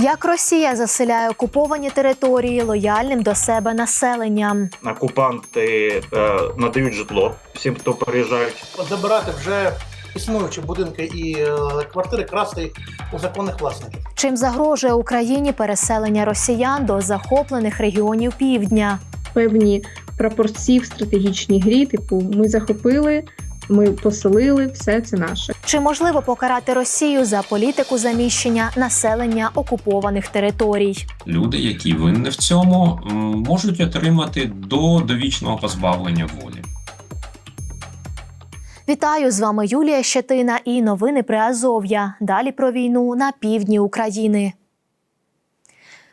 Як Росія заселяє окуповані території лояльним до себе населенням? окупанти е, надають житло всім, хто переїжджають. забирати вже існуючі будинки і е, квартири, красти їх у законних власників. Чим загрожує Україні переселення росіян до захоплених регіонів півдня? певні прапорці в стратегічній грі, типу ми захопили, ми поселили, все це наше. Чи можливо покарати Росію за політику заміщення населення окупованих територій? Люди, які винні в цьому, можуть отримати до довічного позбавлення волі. Вітаю з вами Юлія Щетина і новини при Азов'я. Далі про війну на півдні України.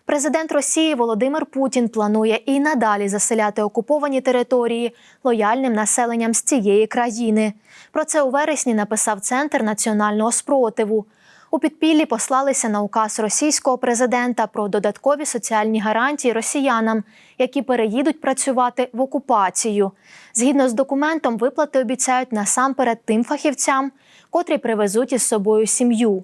Президент Росії Володимир Путін планує і надалі заселяти окуповані території лояльним населенням з цієї країни. Про це у вересні написав Центр національного спротиву. У підпіллі послалися на указ російського президента про додаткові соціальні гарантії росіянам, які переїдуть працювати в окупацію. Згідно з документом, виплати обіцяють насамперед тим фахівцям, котрі привезуть із собою сім'ю.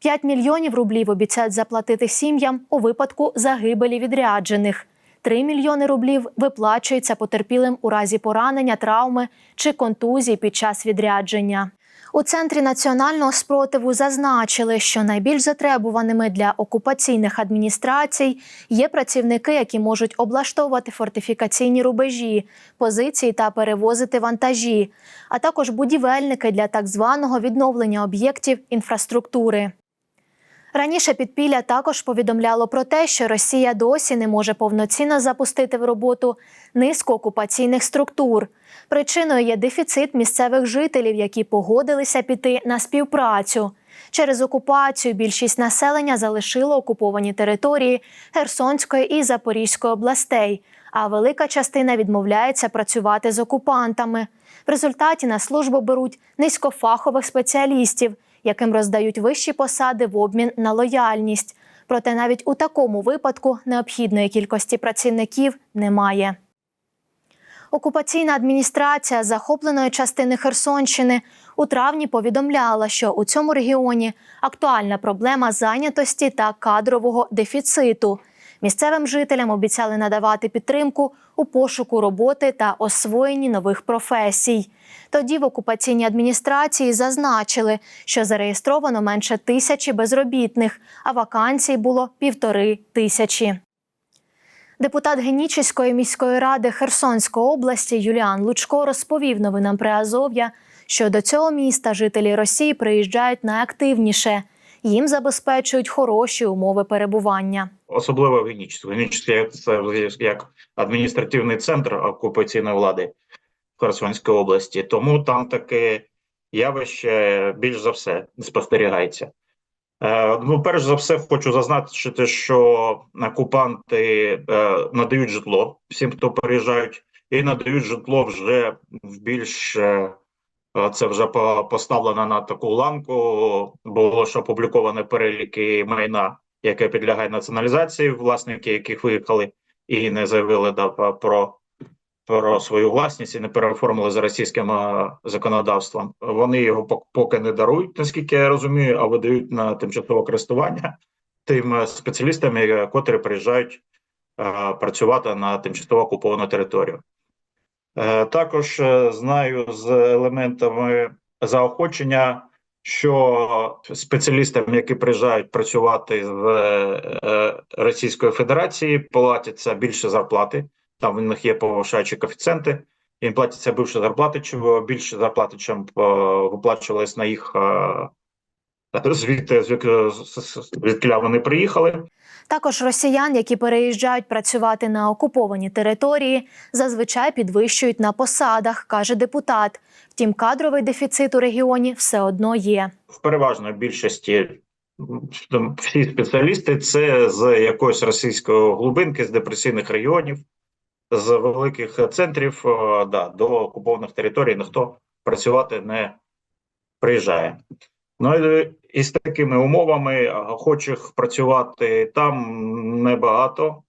5 мільйонів рублів обіцяють заплатити сім'ям у випадку загибелі відряджених. 3 мільйони рублів виплачується потерпілим у разі поранення, травми чи контузії під час відрядження. У центрі національного спротиву зазначили, що найбільш затребуваними для окупаційних адміністрацій є працівники, які можуть облаштовувати фортифікаційні рубежі, позиції та перевозити вантажі, а також будівельники для так званого відновлення об'єктів інфраструктури. Раніше підпілля також повідомляло про те, що Росія досі не може повноцінно запустити в роботу низку окупаційних структур. Причиною є дефіцит місцевих жителів, які погодилися піти на співпрацю. Через окупацію більшість населення залишило окуповані території Херсонської і Запорізької областей, а велика частина відмовляється працювати з окупантами. В результаті на службу беруть низькофахових спеціалістів, яким роздають вищі посади в обмін на лояльність. Проте навіть у такому випадку необхідної кількості працівників немає. Окупаційна адміністрація захопленої частини Херсонщини у травні повідомляла, що у цьому регіоні актуальна проблема зайнятості та кадрового дефіциту. Місцевим жителям обіцяли надавати підтримку у пошуку роботи та освоєнні нових професій. Тоді в окупаційній адміністрації зазначили, що зареєстровано менше тисячі безробітних, а вакансій було півтори тисячі. Депутат Генічеської міської ради Херсонської області Юліан Лучко розповів новинам при Азов'я, що до цього міста жителі Росії приїжджають найактивніше. Їм забезпечують хороші умови перебування. Особливо в. Генічське це як адміністративний центр окупаційної влади в Херсонській області. Тому там таке явище більш за все спостерігається. Е, Ну, перш за все, хочу зазначити, що окупанти е, надають житло всім, хто переїжджають, і надають житло вже в більш е, це вже по- поставлено на таку ланку. Було ж опубліковано переліки майна, яке підлягає націоналізації, власники яких виїхали і не заявили да, про, про свою власність і не переоформили за російським е, законодавством. Вони його пок- поки не дарують, наскільки я розумію, а видають на тимчасове користування тим е, спеціалістам, е, котрі приїжджають е, працювати на тимчасово окуповану територію. Е, Також е, знаю з елементами заохочення, що спеціалістам, які приїжджають працювати з е, Російської Федерації, платяться більше зарплати. Там в них є повишаючі коефіцієнти. Їм платяться більше зарплати, більше зарплати, чим виплачувалось на їх звідти, звідки вони приїхали. Також росіян, які переїжджають працювати на окуповані території, зазвичай підвищують на посадах, каже депутат. Втім, кадровий дефіцит у регіоні все одно є. в переважної більшості всі спеціалісти це з якоїсь російської глибинки, з депресійних регіонів, з великих центрів е, да, до окупованих територій ніхто працювати не приїжджає. Ну і, і з такими умовами е, охочих працювати там небагато.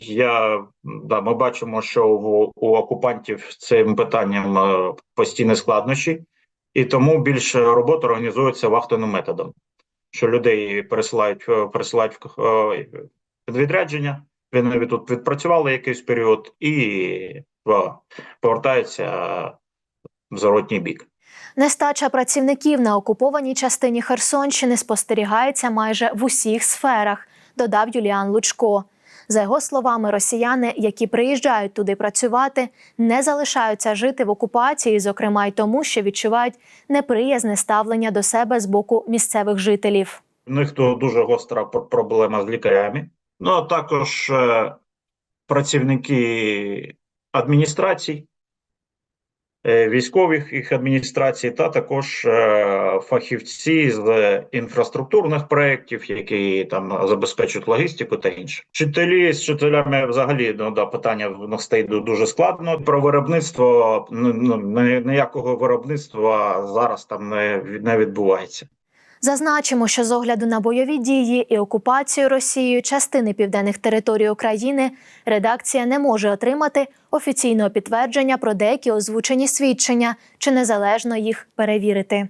Я да, ми бачимо, що в, у окупантів цим питанням е, постійні складнощі і тому більше роботи організується вахтовим методом. що людей пересилають, е, пересилають е, під відрядження. Вони тут відпрацювали якийсь період і е, повертаються в зворотній бік. Нестача працівників на окупованій частині Херсонщини спостерігається майже в усіх сферах, додав Юліан Лучко. За його словами, росіяни, які приїжджають туди працювати, не залишаються жити в окупації, зокрема й тому, що відчувають неприязне ставлення до себе з боку місцевих жителів. У них то дуже гостра проблема з лікарями. Ну а також е, працівники адміністрацій, військових їх адміністрацій, та також е, фахівці з інфраструктурних проєктів, які там забезпечують логістику та інше. Вчителі з вчителями взагалі ну, да, питання в нас дуже складно. Про виробництво ну, ну, ніякого виробництва зараз там не, не відбувається. Зазначимо, що з огляду на бойові дії і окупацію Росією частини південних територій України редакція не може отримати офіційного підтвердження про деякі озвучені свідчення чи незалежно їх перевірити.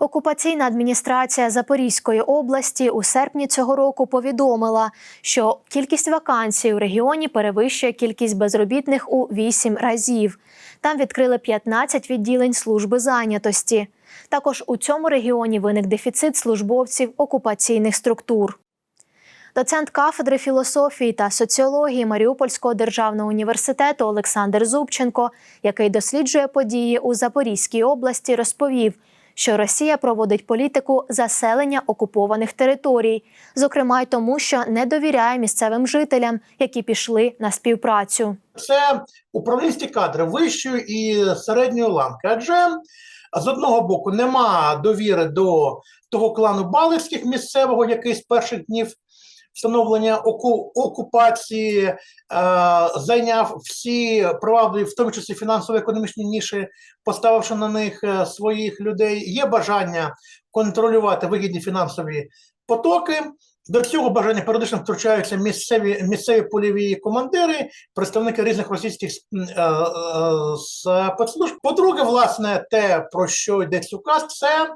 Окупаційна адміністрація Запорізької області у серпні цього року повідомила, що кількість вакансій у регіоні перевищує кількість безробітних у 8 разів. Там відкрили 15 відділень служби зайнятості. Також у цьому регіоні виник дефіцит службовців окупаційних структур. Доцент кафедри філософії та соціології Маріупольського державного університету Олександр Зубченко, який досліджує події у Запорізькій області, розповів, що Росія проводить політику заселення окупованих територій, зокрема й тому, що не довіряє місцевим жителям, які пішли на співпрацю. Це управлінські кадри вищої і середньої ланки. Адже з одного боку нема довіри до того клану Балицьких місцевого, який з перших днів встановлення оку- окупації е, зайняв всі привабливі, в тому числі фінансово-економічні ніші, поставивши на них е, своїх людей. Є бажання контролювати вигідні фінансові потоки. До цього бажання періодично втручаються місцеві, місцеві польові командири, представники різних російських м, е, е, спецслужб. По-друге, власне, те, про що йдеться указ, це,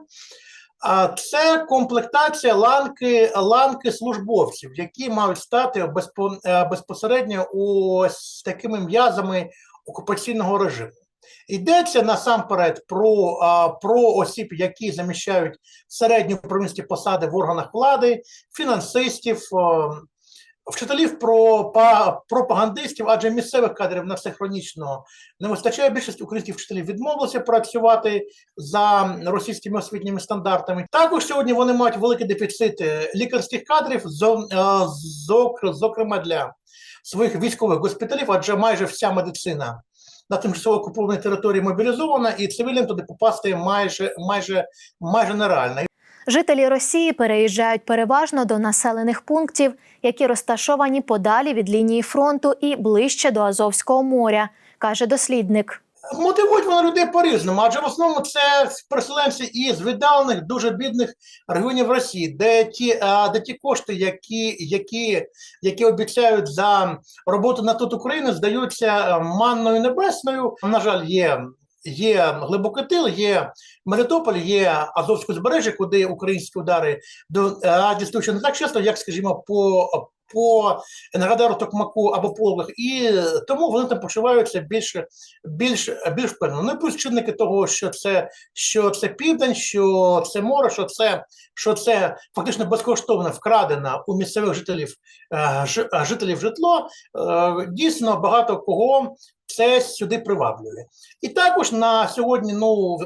це комплектація ланки, ланки службовців, які мають стати е, безпосередньо ось такими м'язами окупаційного режиму. Йдеться насамперед про, про осіб, які заміщають середні промісні посади в органах влади, фінансистів, о, вчителів, про пропагандистів, адже місцевих кадрів на все хронічно не вистачає. Більшість українських вчителів відмовилися працювати за російськими освітніми стандартами. Також сьогодні вони мають великий дефіцит е, лікарських кадрів, е, зок- зокрема для своїх військових госпіталів, адже майже вся медицина на тимчасово окупованій території мобілізована, і цивільним туди попасти майже майже майже нереально. Жителі Росії переїжджають переважно до населених пунктів, які розташовані подалі від лінії фронту і ближче до Азовського моря, каже дослідник. Мотивують вони людей по-різному, адже в основному це переселенці із віддалених, дуже бідних регіонів Росії, де ті, а, де ті кошти, які, які, які обіцяють за роботу на тут України, здаються е, манною небесною. На жаль, є. Є глибокий тил, є Мелітополь, є Азовське узбережжя, куди українські удари до а, не так часто, як, скажімо, по, по Енергодару Токмаку або Полових, і тому вони там почуваються більш більш більш впевнено. Ну плюс чинники того, що це що це південь, що це море, що це що це фактично безкоштовно вкрадено у місцевих жителів е, е, жителів житло. е, Дійсно багато кого це сюди приваблює. І також на сьогодні, ну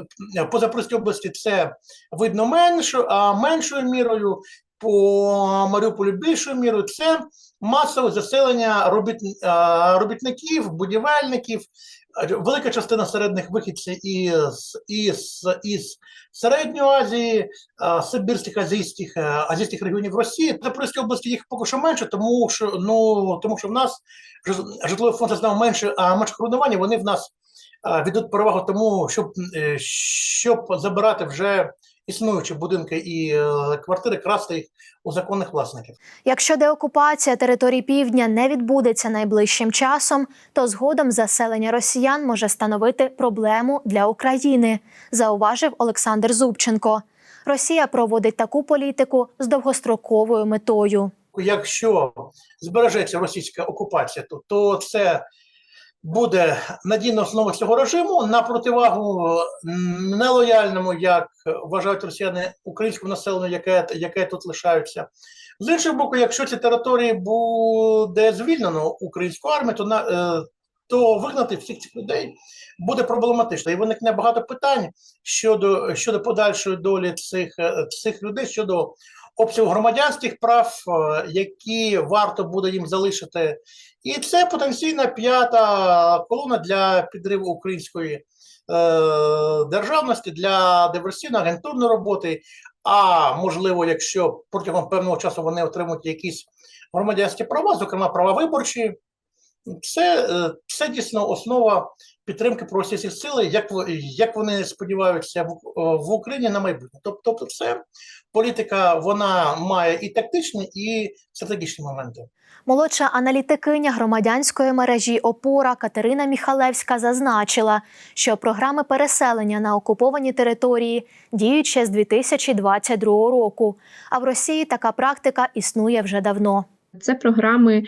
по Запорізькій області це видно менше, а меншою мірою. По Маріуполю більшою мірою це масове заселення робіт, е, робітників, будівельників, велика частина середніх вихідців із, із, із Середньої Азії, Сибірських, азійських, е, азійських регіонів Росії. Запорізькій області їх поки що менше, тому що, ну, тому що в нас жит- житловий фонд зазнав менше, а менше коронування, вони в нас віддають перевагу тому, щоб, е, щоб забирати вже існуючі будинки і е, квартири, красти їх у законних власників. Якщо деокупація територій півдня не відбудеться найближчим часом, то згодом заселення росіян може становити проблему для України, зауважив Олександр Зубченко. Росія проводить таку політику з довгостроковою метою. Якщо збережеться російська окупація, то, то це буде надійна основа цього режиму на противагу нелояльному, як вважають росіяни, українському населенню, яке, яке тут лишаються. З іншого боку, якщо ці території буде звільнено українську армію, то на е, то вигнати всіх цих людей буде проблематично. І виникне багато питань щодо, щодо подальшої долі цих, е, цих людей, щодо обсягу громадянських прав, е, які варто буде їм залишити. І це потенційна п'ята колона для підриву української е, державності, для диверсійно-агентурної роботи. А можливо, якщо протягом певного часу вони отримують якісь громадянські права, зокрема права виборчі, це, е, це дійсно основа підтримки проросійських сил, як, в- як вони сподіваються в, в Україні на майбутнє. Тобто, це політика вона має і тактичні, і стратегічні моменти. Молодша аналітикиня громадянської мережі Опора Катерина Міхалевська зазначила, що програми переселення на окуповані території діють ще з 2022 року. А в Росії така практика існує вже давно. Це програми,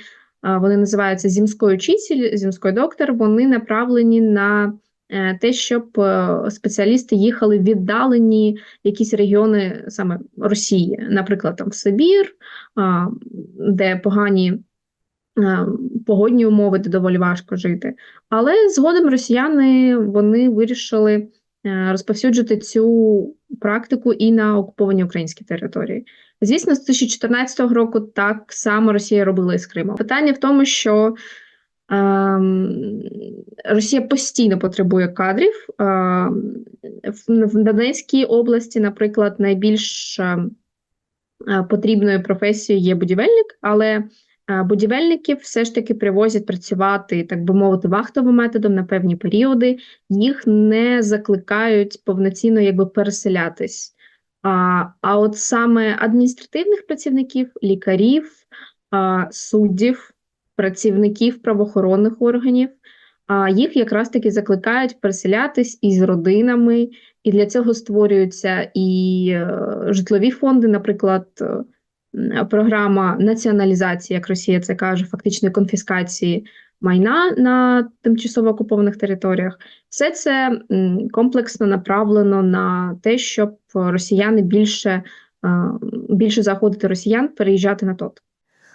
вони називаються Зімський учитель, Зімський доктор. Вони направлені на е, те, щоб е, спеціалісти їхали в віддалені якісь регіони саме Росії, наприклад, там в Сибір, де погані е, погодні умови, де доволі важко жити. Але згодом росіяни вони вирішили розповсюджити цю практику і на окуповані українські території. Звісно, з 2014 року так само Росія робила і з Кримом. Питання в тому, що ем, Росія постійно потребує кадрів. Ем, в, Донецькій області, наприклад, найбільш е, потрібною професією є будівельник, але е, будівельників все ж таки привозять працювати, так би мовити, вахтовим методом на певні періоди. Їх не закликають повноцінно якби переселятись. А, а от саме адміністративних працівників, лікарів, а, суддів, працівників правоохоронних органів, а їх якраз таки закликають переселятись із родинами, і для цього створюються і е, житлові фонди, наприклад, е, програма націоналізації, як Росія це каже, фактичної конфіскації майна на тимчасово окупованих територіях. Все це комплексно направлено на те, щоб росіяни більше, більше заходити росіян переїжджати на тот.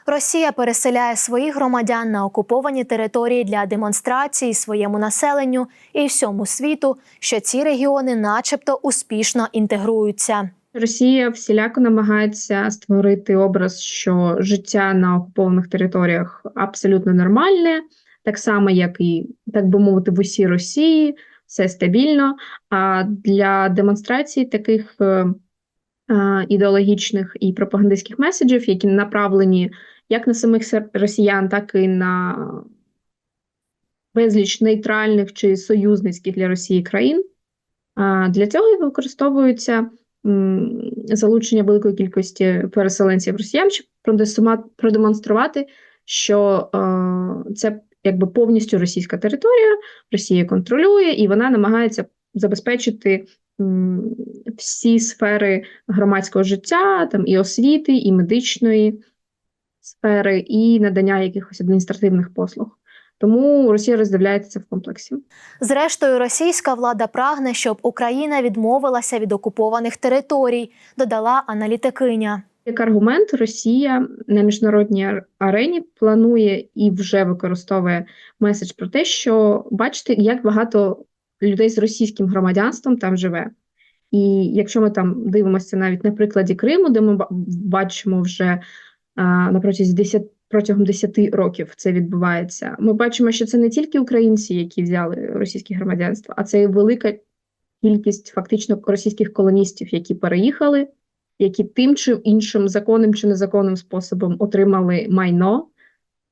Росія переселяє своїх громадян на окуповані території для демонстрації своєму населенню і всьому світу, що ці регіони, начебто, успішно інтегруються. Росія всіляко намагається створити образ, що життя на окупованих територіях абсолютно нормальне, так само, як і, так би мовити, в усій Росії, все стабільно. А для демонстрації таких е, е, ідеологічних і пропагандистських меседжів, які направлені як на самих росіян, так і на безліч нейтральних чи союзницьких для Росії країн, для цього і використовуються залучення великої кількості переселенців росіян, щоб продемонструвати, що е, це якби повністю російська територія, Росія контролює, і вона намагається забезпечити всі сфери громадського життя, там і освіти, і медичної сфери, і надання якихось адміністративних послуг. Тому Росія роздивляється це в комплексі. Зрештою, російська влада прагне, щоб Україна відмовилася від окупованих територій, додала аналітикиня. Як аргумент, Росія на міжнародній арені планує і вже використовує меседж про те, що бачите, як багато людей з російським громадянством там живе. І якщо ми там дивимося навіть на прикладі Криму, де ми бачимо вже на протязі 10, протягом 10 років це відбувається, ми бачимо, що це не тільки українці, які взяли російське громадянство, а це і велика кількість фактично російських колоністів, які переїхали які тим чи іншим законним чи незаконним способом отримали майно,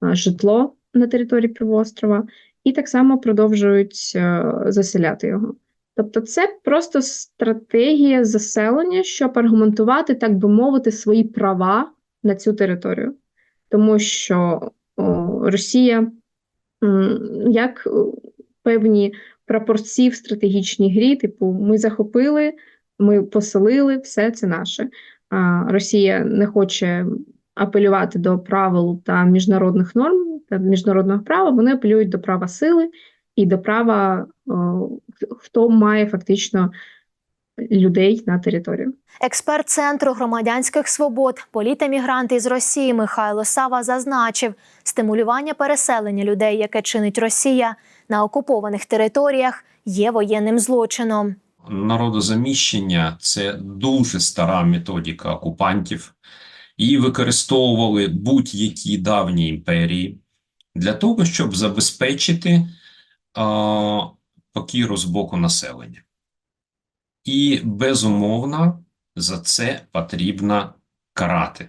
житло на території півострова, і так само продовжують е, заселяти його. Тобто, це просто стратегія заселення, щоб аргументувати, так би мовити, свої права на цю територію, тому що Росія як е, певні прапорці в стратегічній грі, типу, ми захопили ми поселили, все це наше. Росія не хоче апелювати до правил та міжнародних норм та міжнародного права. Вони апелюють до права сили і до права, хто має фактично людей на територію. Експерт Центру громадянських свобод, політемігрант із Росії Михайло Сава зазначив, стимулювання переселення людей, яке чинить Росія на окупованих територіях, є воєнним злочином. Народозаміщення це дуже стара методика окупантів. Її використовували будь-які давні імперії для того, щоб забезпечити а, покіру з боку населення. І безумовно за це потрібно карати.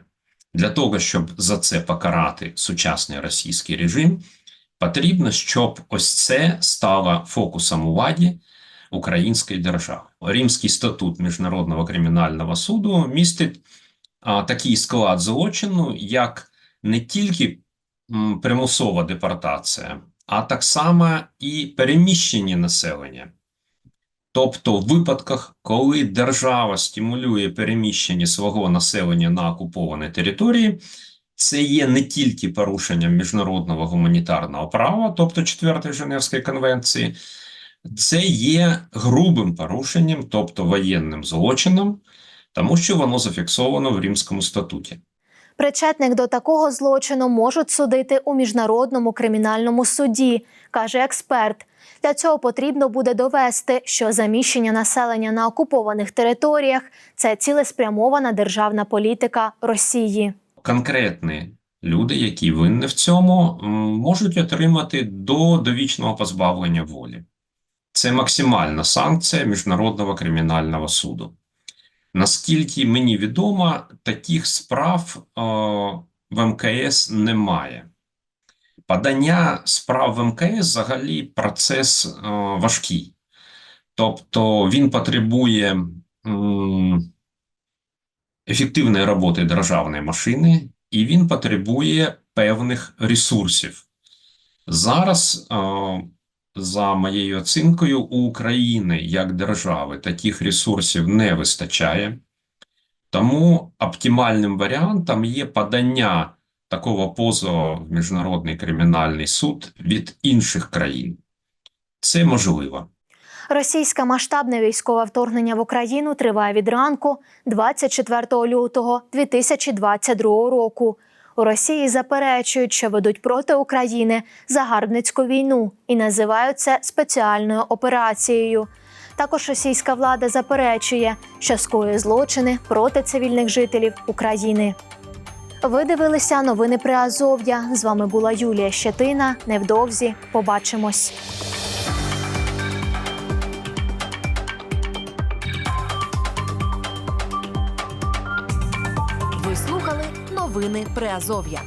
Для того, щоб за це покарати сучасний російський режим, потрібно, щоб ось це стало фокусом уваги української держави. Римський статут Міжнародного кримінального суду містить а, такий склад злочину, як не тільки м, примусова депортація, а так само і переміщення населення. Тобто, в випадках, коли держава стимулює переміщення свого населення на окуповані території, це є не тільки порушенням міжнародного гуманітарного права, тобто 4 Женевської конвенції, це є грубим порушенням, тобто воєнним злочином, тому що воно зафіксовано в Римському статуті. Причетних до такого злочину можуть судити у міжнародному кримінальному суді, каже експерт. Для цього потрібно буде довести, що заміщення населення на окупованих територіях це цілеспрямована державна політика Росії. Конкретні люди, які винні в цьому, можуть отримати до довічного позбавлення волі. Це максимальна санкція Міжнародного кримінального суду. Наскільки мені відомо, таких справ е, в МКС немає. Подання справ в МКС взагалі процес е, важкий. Тобто він потребує ефективної роботи державної машини, і він потребує певних ресурсів. Зараз, е, за моєю оцінкою, у України як держави таких ресурсів не вистачає. Тому оптимальним варіантом є подання такого позову в Міжнародний кримінальний суд від інших країн. Це можливо. Російське масштабне військове вторгнення в Україну триває від ранку 24 лютого 2022 року. У Росії заперечують, що ведуть проти України загарбницьку війну і називають це спеціальною операцією. Також російська влада заперечує, що скоює злочини проти цивільних жителів України. Ви дивилися новини при Азов'я. З вами була Юлія Щетина. Невдовзі побачимось. Ви слухали новини Приазов'я.